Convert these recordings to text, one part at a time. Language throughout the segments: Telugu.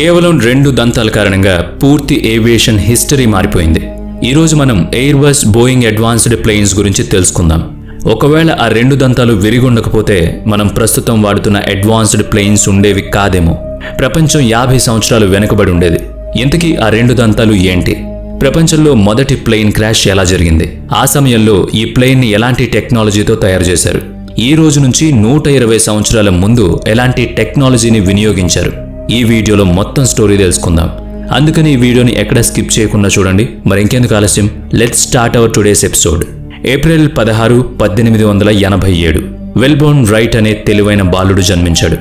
కేవలం రెండు దంతాల కారణంగా పూర్తి ఏవియేషన్ హిస్టరీ మారిపోయింది. ఈరోజు మనం Airbus Boeing advanced planes గురించి తెలుసుకుందాం. ఒకవేళ ఆ రెండు దంతాలు విరిగుండకపోతే మనం ప్రస్తుతం వాడుతున్న అడ్వాన్స్డ్ ప్లేన్స్ ఉండేవి కాదేమో. ప్రపంచం యాభై సంవత్సరాలు వెనుకబడి ఉండేది. ఇంతకీ ఆ రెండు దంతాలు ఏంటి? ప్రపంచంలో మొదటి ప్లేన్ క్రాష్ ఎలా జరిగింది? ఆ సమయంలో ఈ ప్లేన్ని ఎలాంటి టెక్నాలజీతో తయారు చేశారు? ఈ రోజు నుంచి నూట ఇరవై సంవత్సరాల ముందు ఎలాంటి టెక్నాలజీని వినియోగించారు? ఈ వీడియోలో మొత్తం స్టోరీ తెలుసుకుందాం. అందుకని ఈ వీడియోని ఎక్కడ స్కిప్ చేయకుండా చూడండి. మరి ఇంకెందుకు ఆలస్యం? Let start our today's episode April పదహారు పద్దెనిమిది వందల ఎనభై ఏడు. వెల్బోర్న్ రైట్ అనే తెలివైన బాలుడు జన్మించాడు.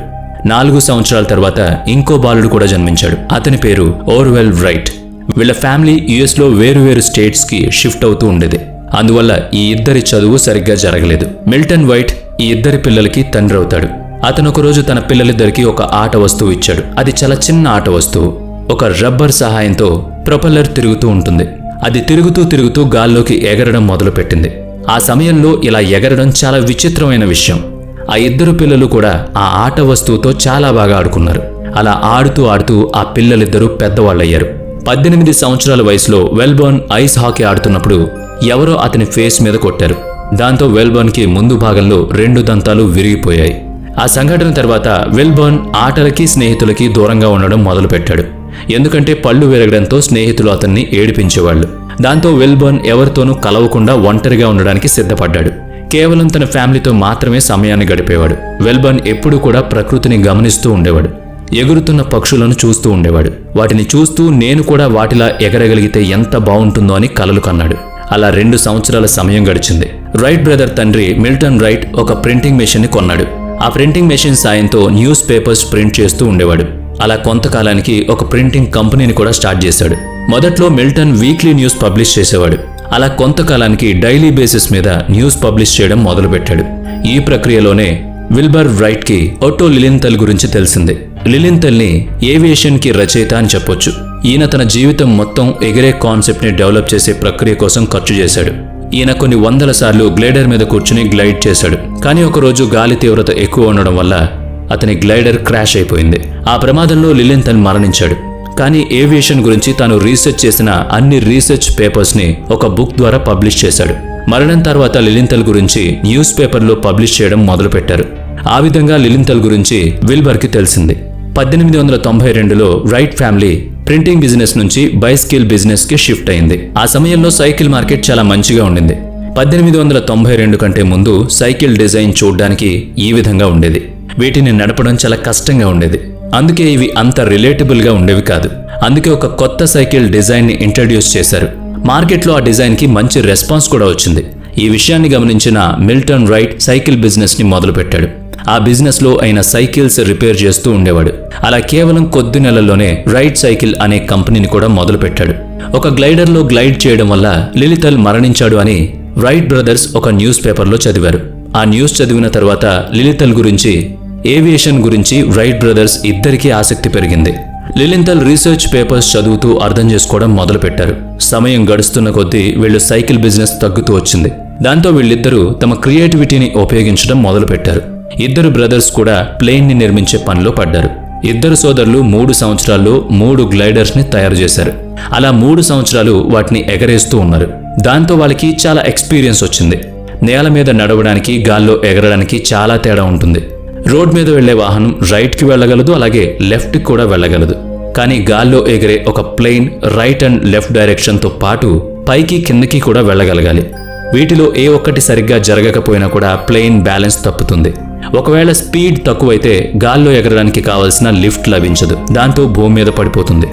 నాలుగు సంవత్సరాల తర్వాత ఇంకో బాలుడు కూడా జన్మించాడు. అతని పేరు ఓర్వెల్ రైట్ వీళ్ళ ఫ్యామిలీ యుఎస్లో వేరువేరు స్టేట్స్కి షిఫ్ట్ అవుతూ ఉండేది. అందువల్ల ఈ ఇద్దరి చదువు సరిగ్గా జరగలేదు. మిల్టన్ వైట్ ఈ ఇద్దరి పిల్లలకి తండ్రి అవుతాడు. అతను ఒకరోజు తన పిల్లలిద్దరికి ఒక ఆట వస్తువు ఇచ్చాడు. అది చాలా చిన్న ఆట వస్తువు. ఒక రబ్బర్ సహాయంతో ప్రొపెల్లర్ తిరుగుతూ ఉంటుంది. అది తిరుగుతూ తిరుగుతూ గాల్లోకి ఎగరడం మొదలుపెట్టింది. ఆ సమయంలో ఇలా ఎగరడం చాలా విచిత్రమైన విషయం. ఆ ఇద్దరు పిల్లలు కూడా ఆ ఆట వస్తువుతో చాలా బాగా ఆడుకున్నారు. అలా ఆడుతూ ఆడుతూ ఆ పిల్లలిద్దరూ పెద్దవాళ్ళయ్యారు. పద్దెనిమిది సంవత్సరాల వయసులో వెల్బర్న్ ఐస్ హాకీ ఆడుతున్నప్పుడు ఎవరో అతని ఫేస్ మీద కొట్టారు. దాంతో వెల్బర్న్కి ముందు భాగంలో రెండు దంతాలు విరిగిపోయాయి. ఆ సంఘటన తర్వాత వెల్బర్న్ ఆటలకి స్నేహితులకి దూరంగా ఉండడం మొదలుపెట్టాడు. ఎందుకంటే పళ్ళు విరగడంతో స్నేహితులు అతన్ని ఏడిపించేవాళ్ళు. దాంతో వెల్బర్న్ ఎవరితోనూ కలవకుండా ఒంటరిగా ఉండడానికి సిద్ధపడ్డాడు. కేవలం తన ఫ్యామిలీతో మాత్రమే సమయాన్ని గడిపేవాడు. వెల్బర్న్ ఎప్పుడూ కూడా ప్రకృతిని గమనిస్తూ ఉండేవాడు. ఎగురుతున్న పక్షులను చూస్తూ ఉండేవాడు. వాటిని చూస్తూ నేను కూడా వాటిలా ఎగరగలిగితే ఎంత బాగుంటుందో అని కలలు కన్నాడు. అలా రెండు సంవత్సరాల సమయం గడిచింది. రైట్ బ్రదర్ తండ్రి మిల్టన్ రైట్ ఒక ప్రింటింగ్ మెషిన్ని కొన్నాడు. ఆ ప్రింటింగ్ మెషిన్ సాయంతో న్యూస్ పేపర్స్ ప్రింట్ చేస్తూ ఉండేవాడు. అలా కొంతకాలానికి ఒక ప్రింటింగ్ కంపెనీని కూడా స్టార్ట్ చేశాడు. మొదట్లో మిల్టన్ వీక్లీ న్యూస్ పబ్లిష్ చేసేవాడు. అలా కొంతకాలానికి డైలీ బేసిస్ మీద న్యూస్ పబ్లిష్ చేయడం మొదలుపెట్టాడు. ఈ ప్రక్రియలోనే విల్బర్ రైట్కి ఒట్టో లిలింతల్ గురించి తెలిసింది. లిలింతల్ని ఏవియేషన్కి ఏవియేషన్కి రచయిత అని చెప్పొచ్చు. ఈయన తన జీవితం మొత్తం ఎగిరే కాన్సెప్ట్ని డెవలప్ చేసే ప్రక్రియ కోసం ఖర్చు చేశాడు. ఈయన కొన్ని వందల సార్లు గ్లైడర్ మీద కూర్చుని గ్లైడ్ చేశాడు. కానీ ఒకరోజు గాలి తీవ్రత ఎక్కువ ఉండడం వల్ల అతని గ్లైడర్ క్రాష్ అయిపోయింది. ఆ ప్రమాదంలో లిలింతన్ మరణించాడు. కానీ ఏవియేషన్ గురించి తాను రీసెర్చ్ చేసిన అన్ని రీసెర్చ్ పేపర్స్ని ఒక బుక్ ద్వారా పబ్లిష్ చేశాడు. మరణం తర్వాత లిలింతల్ గురించి న్యూస్ పేపర్లో పబ్లిష్ చేయడం మొదలుపెట్టారు. ఆ విధంగా లిలింతల్ గురించి విల్బర్కి తెలిసింది. పద్దెనిమిది వందల తొంభై రెండులో రైట్ ఫ్యామిలీ ప్రింటింగ్ బిజినెస్ నుంచి బైస్కిల్ బిజినెస్కి షిఫ్ట్ అయింది. ఆ సమయంలో సైకిల్ మార్కెట్ చాలా మంచిగా ఉండింది. పద్దెనిమిది వందల తొంభై రెండు కంటే ముందు సైకిల్ డిజైన్ చూడడానికి ఈ విధంగా ఉండేది. వీటిని నడపడం చాలా కష్టంగా ఉండేది. అందుకే ఇవి అంత రిలేటబుల్గా ఉండేవి కాదు. అందుకే ఒక కొత్త సైకిల్ డిజైన్ని ఇంట్రడ్యూస్ చేశారు. మార్కెట్లో ఆ డిజైన్కి మంచి రెస్పాన్స్ కూడా వచ్చింది. ఈ విషయాన్ని గమనించిన మిల్టన్ రైట్ సైకిల్ బిజినెస్ని మొదలుపెట్టాడు. ఆ బిజినెస్లో ఆయన సైకిల్స్ రిపేర్ చేస్తూ ఉండేవాడు. అలా కేవలం కొద్ది నెలల్లోనే రైట్ సైకిల్ అనే కంపెనీని కూడా మొదలుపెట్టాడు. ఒక గ్లైడర్లో గ్లైడ్ చేయడం వల్ల లిలితల్ మరణించాడు అని రైట్ బ్రదర్స్ ఒక న్యూస్ పేపర్లో చదివారు. ఆ న్యూస్ చదివిన తర్వాత లిలితల్ గురించి ఏవియేషన్ గురించి రైట్ బ్రదర్స్ ఇద్దరికీ ఆసక్తి పెరిగింది. లిలింతల్ రీసెర్చ్ పేపర్స్ చదువుతూ అర్థం చేసుకోవడం మొదలుపెట్టారు. సమయం గడుస్తున్న కొద్దీ వీళ్ళు సైకిల్ బిజినెస్ తగ్గుతూ వచ్చింది. దాంతో వీళ్ళిద్దరూ తమ క్రియేటివిటీని ఉపయోగించడం మొదలుపెట్టారు. ఇద్దరు బ్రదర్స్ కూడా ప్లేన్ని నిర్మించే పనిలో పడ్డారు. ఇద్దరు సోదరులు మూడు సంవత్సరాల్లో మూడు గ్లైడర్స్ని తయారు చేశారు. అలా మూడు సంవత్సరాలు వాటిని ఎగరేస్తూ ఉన్నారు. దాంతో వాళ్ళకి చాలా ఎక్స్పీరియన్స్ వచ్చింది. నేల మీద నడవడానికి గాల్లో ఎగరడానికి చాలా తేడా ఉంటుంది. రోడ్ మీద వెళ్ళే వాహనం రైట్కి వెళ్ళగలదు అలాగే లెఫ్ట్కి కూడా వెళ్ళగలదు. కానీ గాల్లో ఎగిరే ఒక ప్లేన్ రైట్ అండ్ లెఫ్ట్ డైరెక్షన్తో పాటు పైకి కిందకి కూడా వెళ్ళగలగాలి. వీటిలో ఏ ఒక్కటి సరిగ్గా జరగకపోయినా కూడా ప్లేన్ బ్యాలెన్స్ తప్పుతుంది. ఒకవేళ స్పీడ్ తక్కువైతే గాల్లో ఎగరడానికి కావలసిన లిఫ్ట్ లభించదు. దాంతో భూమి మీద పడిపోతుంది.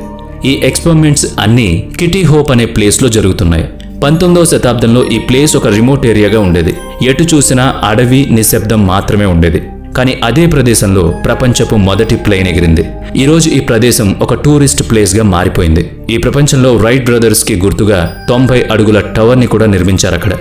ఈ ఎక్స్పెరిమెంట్స్ అన్నీ కిటీ హోప్ అనే ప్లేస్లో జరుగుతున్నాయి. పంతొమ్మిదవ శతాబ్దంలో ఈ ప్లేస్ ఒక రిమోట్ ఏరియాగా ఉండేది. ఎటు చూసినా అడవి నిశ్శబ్దం మాత్రమే ఉండేది. కానీ అదే ప్రదేశంలో ప్రపంచపు మొదటి ప్లేన్ ఎగిరింది. ఈరోజు ఈ ప్రదేశం ఒక టూరిస్ట్ ప్లేస్గా మారిపోయింది. ఈ ప్రపంచంలో రైట్ బ్రదర్స్కి గుర్తుగా తొంభై అడుగుల టవర్ని కూడా నిర్మించారు అక్కడ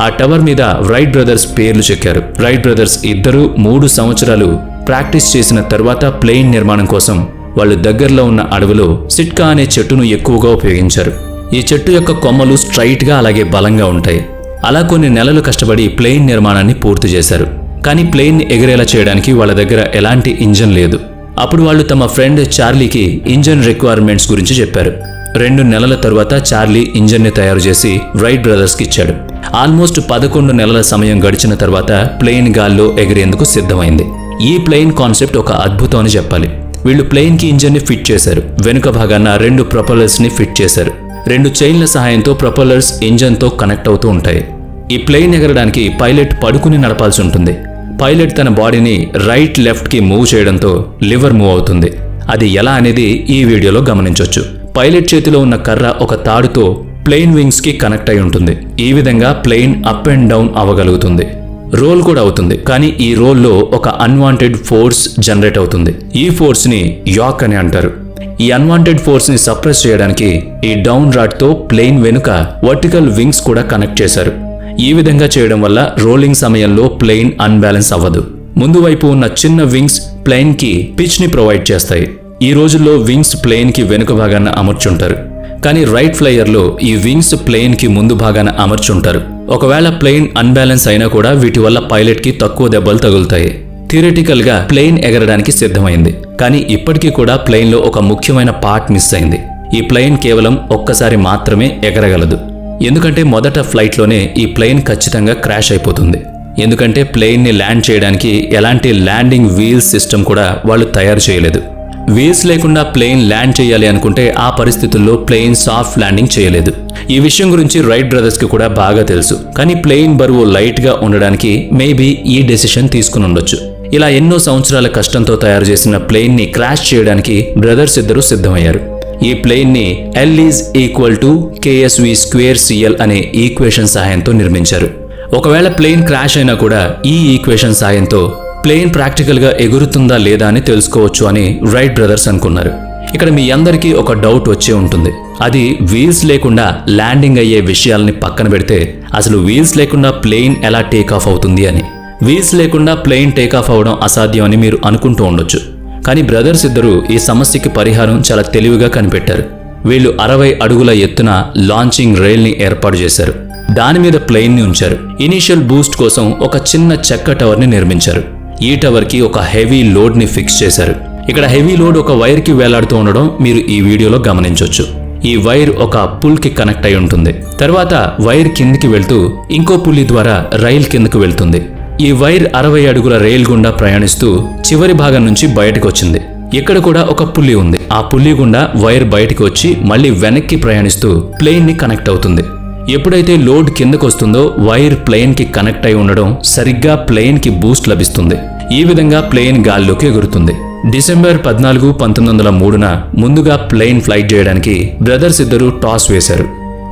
ఆ టవర్ మీద రైట్ బ్రదర్స్ పేర్లు చెక్కారు. రైట్ బ్రదర్స్ ఇద్దరు మూడు సంవత్సరాలు ప్రాక్టీస్ చేసిన తర్వాత ప్లేన్ నిర్మాణం కోసం వాళ్ళు దగ్గరలో ఉన్న అడవిలో సిట్కా అనే చెట్టును ఎక్కువగా ఉపయోగించారు. ఈ చెట్టు యొక్క కొమ్మలు స్ట్రైట్గా అలాగే బలంగా ఉంటాయి. అలా కొన్ని నెలలు కష్టపడి ప్లేన్ నిర్మాణాన్ని పూర్తి చేశారు. కానీ ప్లేన్ ఎగిరేలా చేయడానికి వాళ్ళ దగ్గర ఎలాంటి ఇంజన్ లేదు. అప్పుడు వాళ్ళు తమ ఫ్రెండ్ చార్లీకి ఇంజన్ రిక్వైర్మెంట్స్ గురించి చెప్పారు. రెండు నెలల తరువాత చార్లీ ఇంజన్ని తయారు చేసి రైట్ బ్రదర్స్కి ఇచ్చాడు. ఆల్మోస్ట్ పదకొండు నెలల సమయం గడిచిన తర్వాత ప్లేన్ గాల్లో ఎగిరేందుకు సిద్ధమైంది. ఈ ప్లేన్ కాన్సెప్ట్ ఒక అద్భుతం అని చెప్పాలి. వీళ్ళు ప్లేన్కి ఇంజన్ని ఫిట్ చేశారు. వెనుక భాగాన రెండు ప్రొపల్లర్స్ని ఫిట్ చేశారు. రెండు చైన్ల సహాయంతో ప్రొపల్లర్స్ ఇంజన్తో కనెక్ట్ అవుతూ ఉంటాయి. ఈ ప్లేన్ ఎగరడానికి పైలట్ పడుకుని నడపాల్సి ఉంటుంది. పైలట్ తన బాడీని రైట్ లెఫ్ట్కి మూవ్ చేయడంతో లివర్ మూవ్ అవుతుంది. అది ఎలా అనేది ఈ వీడియోలో గమనించవచ్చు పైలట్ చేతిలో ఉన్న కర్ర ఒక తాడుతో ప్లెయిన్ వింగ్స్కి కనెక్ట్ అయి ఉంటుంది. ఈ విధంగా ప్లెయిన్ అప్ అండ్ డౌన్ అవ్వగలుగుతుంది. రోల్ కూడా అవుతుంది. కానీ ఈ రోల్లో ఒక అన్వాంటెడ్ ఫోర్స్ జనరేట్ అవుతుంది. ఈ ఫోర్స్ని యాక్ అని అంటారు. ఈ అన్వాంటెడ్ ఫోర్స్ని సప్రెస్ చేయడానికి ఈ డౌన్ రాడ్తో వెనుక వర్టికల్ వింగ్స్ కూడా కనెక్ట్ చేశారు. ఈ విధంగా చేయడం వల్ల రోలింగ్ సమయంలో ప్లెయిన్ అన్బ్యాలెన్స్ అవ్వదు. ముందు వైపు ఉన్న చిన్న వింగ్స్ ప్లెయిన్కి పిచ్ని ప్రొవైడ్ చేస్తాయి. ఈ రోజుల్లో వింగ్స్ ప్లేన్కి వెనుక భాగాన అమర్చుంటారు. కానీ రైట్ ఫ్లైయర్లో ఈ వింగ్స్ ప్లేన్కి ముందు భాగాన అమర్చుంటారు. ఒకవేళ ప్లేన్ అన్బ్యాలెన్స్ అయినా కూడా వీటి వల్ల పైలట్కి తక్కువ దెబ్బలు తగులుతాయి. థియరిటికల్గా ప్లేన్ ఎగరడానికి సిద్ధమైంది. కానీ ఇప్పటికీ కూడా ప్లేన్లో ఒక ముఖ్యమైన పార్ట్ మిస్ అయింది. ఈ ప్లేన్ కేవలం ఒక్కసారి మాత్రమే ఎగరగలదు. ఎందుకంటే మొదట ఫ్లైట్లోనే ఈ ప్లేన్ ఖచ్చితంగా క్రాష్ అయిపోతుంది. ఎందుకంటే ప్లేన్ని ల్యాండ్ చేయడానికి ఎలాంటి ల్యాండింగ్ వీల్స్ సిస్టమ్ కూడా వాళ్ళు తయారు చేయలేదు. వీల్స్ లేకుండా ప్లేన్ ల్యాండ్ చేయాలి అనుకుంటే ఆ పరిస్థితుల్లో ప్లేన్ సాఫ్ట్ ల్యాండింగ్ చేయలేదు. ఈ విషయం గురించి రైట్ బ్రదర్స్కి కూడా బాగా తెలుసు. కానీ ప్లేన్ బరువు లైట్గా ఉండడానికి మేబీ ఈ డెసిషన్ తీసుకుని ఉండొచ్చు. ఇలా ఎన్నో సంవత్సరాల కష్టంతో తయారు చేసిన ప్లేన్ని క్రాష్ చేయడానికి బ్రదర్స్ ఇద్దరు సిద్ధమయ్యారు. ఈ ప్లేన్ని L is equal to K S V square C L అనే ఈక్వేషన్ సహాయంతో నిర్మించారు. ఒకవేళ ప్లేన్ క్రాష్ అయినా కూడా ఈ ఈక్వేషన్ సాయంతో ప్లేన్ ప్రాక్టికల్గా ఎగురుతుందా లేదా అని తెలుసుకోవచ్చు అని రైట్ బ్రదర్స్ అనుకున్నారు. ఇక్కడ మీ అందరికీ ఒక డౌట్ వచ్చే ఉంటుంది. అది వీల్స్ లేకుండా ల్యాండింగ్ అయ్యే విషయాల్ని పక్కన పెడితే అసలు వీల్స్ లేకుండా ప్లేన్ ఎలా టేక్ ఆఫ్ అవుతుంది అని. వీల్స్ లేకుండా ప్లేన్ టేక్ ఆఫ్ అవడం అసాధ్యం అని మీరు అనుకుంటూ ఉండొచ్చు. కానీ బ్రదర్స్ ఇద్దరు ఈ సమస్యకి పరిహారం చాలా తెలివిగా కనిపెట్టారు. వీళ్ళు అరవై అడుగుల ఎత్తున లాంచింగ్ రైల్ని ఏర్పాటు చేశారు. దాని మీద ప్లేన్ని ఉంచారు. ఇనీషియల్ బూస్ట్ కోసం ఒక చిన్న చెక్క టవర్ని నిర్మించారు. ఈ టవర్కి ఒక హెవీ లోడ్ని ఫిక్స్ చేశారు. ఇక్కడ హెవీ లోడ్ ఒక వైర్కి వేలాడుతూ ఉండడం మీరు ఈ వీడియోలో గమనించవచ్చు ఈ వైర్ ఒక పుల్కి కనెక్ట్ అయి ఉంటుంది. తర్వాత వైర్ కిందికి వెళ్తూ ఇంకో పుల్లి ద్వారా రైల్ కిందకు వెళ్తుంది. ఈ వైర్ అరవై అడుగుల రైల్ గుండా ప్రయాణిస్తూ చివరి భాగం నుంచి బయటకు వచ్చింది. ఇక్కడ కూడా ఒక పుల్లి ఉంది. ఆ పుల్లి గుండా వైర్ బయటికి వచ్చి మళ్ళీ వెనక్కి ప్రయాణిస్తూ ప్లేన్ని కనెక్ట్ అవుతుంది. ఎప్పుడైతే లోడ్ కిందకు వస్తుందో వైర్ ప్లేన్కి కనెక్ట్ అయి ఉండడం సరిగ్గా ప్లేన్కి బూస్ట్ లభిస్తుంది. ఈ విధంగా ప్లేన్ గాల్లోకి ఎగురుతుంది. డిసెంబర్ పద్నాలుగు పంతొమ్మిది వందల మూడున ముందుగా ప్లేన్ ఫ్లైట్ చేయడానికి బ్రదర్స్ ఇద్దరు టాస్ వేశారు.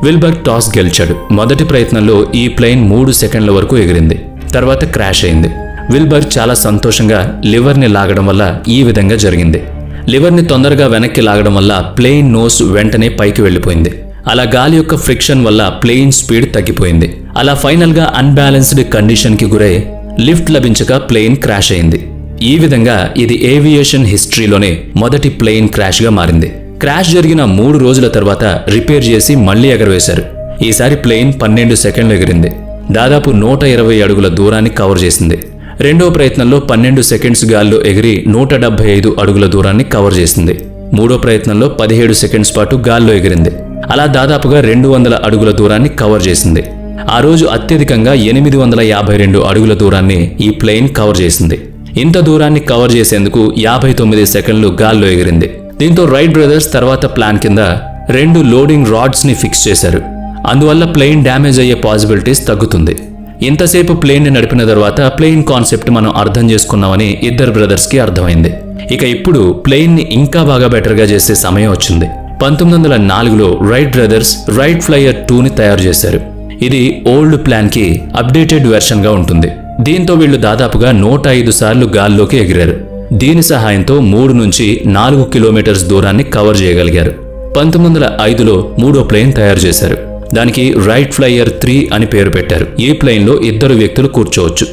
విల్బర్ టాస్ గెలిచాడు. మొదటి ప్రయత్నంలో ఈ ప్లేన్ మూడు సెకండ్ల వరకు ఎగిరింది. తర్వాత క్రాష్ అయింది. విల్బర్గ్ చాలా సంతోషంగా లివర్ని లాగడం వల్ల ఈ విధంగా జరిగింది. లివర్ని తొందరగా వెనక్కి లాగడం వల్ల ప్లేన్ నోస్ వెంటనే పైకి వెళ్ళిపోయింది. అలా గాలి యొక్క ఫ్రిక్షన్ వల్ల ప్లేన్ స్పీడ్ తగ్గిపోయింది. అలా ఫైనల్గా అన్బ్యాలెన్స్డ్ కండిషన్కి గురై లిఫ్ట్ లభించక ప్లేన్ క్రాష్ అయింది. ఈ విధంగా ఇది ఏవియేషన్ హిస్టరీలోనే మొదటి ప్లేన్ క్రాష్గా మారింది. క్రాష్ జరిగిన మూడు రోజుల తర్వాత రిపేర్ చేసి మళ్ళీ ఎగరవేశారు. ఈసారి ప్లేన్ పన్నెండు సెకండ్లు ఎగిరింది. దాదాపు నూట ఇరవై అడుగుల దూరాన్ని కవర్ చేసింది. రెండో ప్రయత్నంలో పన్నెండు సెకండ్స్ గాల్లో ఎగిరి నూట డెబ్బై ఐదు అడుగుల దూరాన్ని కవర్ చేసింది. మూడో ప్రయత్నంలో పదిహేడు సెకండ్స్ పాటు గాల్లో ఎగిరింది. అలా దాదాపుగా రెండు వందల అడుగుల దూరాన్ని కవర్ చేసింది. ఆ రోజు అత్యధికంగా ఎనిమిది వందల యాభై రెండు అడుగుల దూరాన్ని ఈ ప్లేన్ కవర్ చేసింది. ఇంత దూరాన్ని కవర్ చేసేందుకు యాభై తొమ్మిది సెకండ్లు గాల్లో ఎగిరింది. దీంతో రైట్ బ్రదర్స్ తర్వాత ప్లాన్ కింద రెండు లోడింగ్ రాడ్స్ని ఫిక్స్ చేశారు. అందువల్ల ప్లేన్ డ్యామేజ్ అయ్యే పాసిబిలిటీస్ తగ్గుతుంది. ఇంతసేపు ప్లేన్ని నడిపిన తర్వాత ప్లేన్ కాన్సెప్ట్ మనం అర్థం చేసుకున్నామని ఇద్దరు బ్రదర్స్కి అర్థమైంది. ఇక ఇప్పుడు ప్లేన్ని ఇంకా బాగా బెటర్గా చేసే సమయం వచ్చింది. పంతొమ్మిది వందల నాలుగులో రైట్ బ్రదర్స్ రైట్ ఫ్లైయర్ టూని తయారు చేశారు. ఇది ఓల్డ్ ప్లాన్కి అప్డేటెడ్ వెర్షన్గా ఉంటుంది. దీంతో వీళ్ళు దాదాపుగా నూట ఐదు సార్లు గాల్లోకి ఎగిరారు. దీని సహాయంతో మూడు నుంచి నాలుగు కిలోమీటర్స్ దూరాన్ని కవర్ చేయగలిగారు. పంతొమ్మిది వందల ఐదులో మూడో ప్లేన్ తయారు చేశారు. దానికి రైట్ ఫ్లైయర్ త్రీ అని పేరు పెట్టారు. ఈ ప్లేన్లో ఇద్దరు వ్యక్తులు కూర్చోవచ్చు.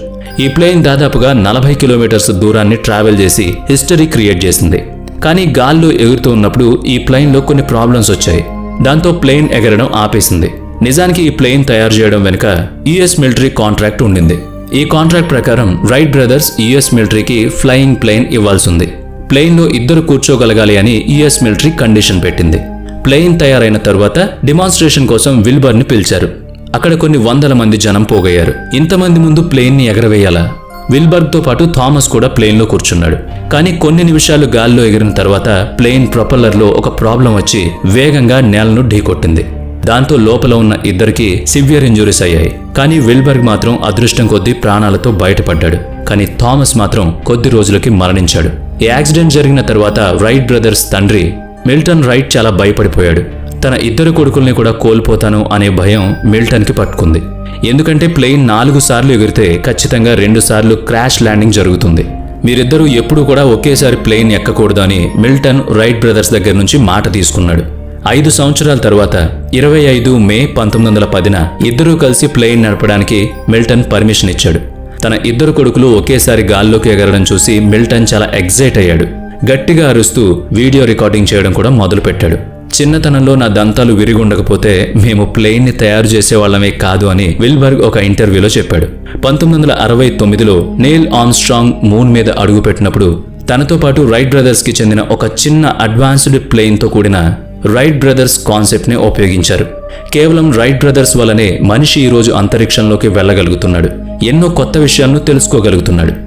ఈ ప్లేన్ దాదాపుగా నలభై కిలోమీటర్స్ దూరాన్ని ట్రావెల్ చేసి హిస్టరీ క్రియేట్ చేసింది. కానీ గాల్లో ఎగురుతూ ఉన్నప్పుడు ఈ ప్లేన్లో కొన్ని ప్రాబ్లమ్స్ వచ్చాయి. దాంతో ప్లేన్ ఎగరడం ఆపేసింది. నిజానికి ఈ ప్లేన్ తయారు చేయడం వెనుక యుఎస్ మిలిటరీ కాంట్రాక్ట్ ఉండింది. ఈ కాంట్రాక్ట్ ప్రకారం రైట్ బ్రదర్స్ యుఎస్ మిలిటరీకి ఫ్లయింగ్ ప్లేన్ ఇవ్వాల్సింది. ప్లేన్లో ఇద్దరు కూర్చోగలగాలి అని యుఎస్ మిలిటరీ కండిషన్ పెట్టింది. ప్లేన్ తయారైన తరువాత డిమాన్స్ట్రేషన్ కోసం విల్బర్ని పిలిచారు. అక్కడ కొన్ని వందల మంది జనం పోగయ్యారు. ఇంతమంది ముందు ప్లేన్ని ఎగరవేయాలా? విల్బర్గ్తో పాటు థామస్ కూడా ప్లేన్లో కూర్చున్నాడు. కానీ కొన్ని నిమిషాలు గాల్లో ఎగిరిన తర్వాత ప్లేన్ ప్రొపల్లర్లో ఒక ప్రాబ్లం వచ్చి వేగంగా నేలను ఢీకొట్టింది. దాంతో లోపల ఉన్న ఇద్దరికి సివియర్ ఇంజురీస్ అయ్యాయి. కానీ విల్బర్గ్ మాత్రం అదృష్టం కొద్దీ ప్రాణాలతో బయటపడ్డాడు. కానీ థామస్ మాత్రం కొద్ది రోజులకి మరణించాడు. ఈ యాక్సిడెంట్ జరిగిన తర్వాత రైట్ బ్రదర్స్ తండ్రి మిల్టన్ రైట్ చాలా భయపడిపోయాడు. తన ఇద్దరు కొడుకుల్ని కూడా కోల్పోతాను అనే భయం మిల్టన్కి పట్టుకుంది. ఎందుకంటే ప్లేన్ నాలుగు సార్లు ఎగిరితే ఖచ్చితంగా రెండు సార్లు క్రాష్ ల్యాండింగ్ జరుగుతుంది. మీరిద్దరూ ఎప్పుడు కూడా ఒకేసారి ప్లేన్ ఎక్కకూడదు అని మిల్టన్ రైట్ బ్రదర్స్ దగ్గర నుంచి మాట తీసుకున్నాడు. ఐదు సంవత్సరాల తర్వాత ఇరవై ఐదు మే పంతొమ్మిది వందల పదిన ఇద్దరూ కలిసి ప్లేన్ నడపడానికి మిల్టన్ పర్మిషన్ ఇచ్చాడు. తన ఇద్దరు కొడుకులు ఒకేసారి గాల్లోకి ఎగరడం చూసి మిల్టన్ చాలా ఎగ్జైట్ అయ్యాడు. గట్టిగా అరుస్తూ వీడియో రికార్డింగ్ చేయడం కూడా మొదలుపెట్టాడు. చిన్నతనంలో నా దంతాలు విరిగి ఉండకపోతే మేము ప్లేన్ని తయారు చేసేవాళ్ళమే కాదు అని విల్బర్గ్ ఒక ఇంటర్వ్యూలో చెప్పాడు. పంతొమ్మిది వందల అరవై తొమ్మిదిలో నెయిల్ ఆమ్స్ట్రాంగ్ మూన్ మీద అడుగుపెట్టినప్పుడు తనతో పాటు రైట్ బ్రదర్స్కి చెందిన ఒక చిన్న అడ్వాన్స్డ్ ప్లేన్తో కూడిన రైట్ బ్రదర్స్ కాన్సెప్ట్ని ఉపయోగించారు. కేవలం రైట్ బ్రదర్స్ వల్లనే మనిషి ఈరోజు అంతరిక్షంలోకి వెళ్ళగలుగుతున్నాడు. ఎన్నో కొత్త విషయాలను తెలుసుకోగలుగుతున్నాడు.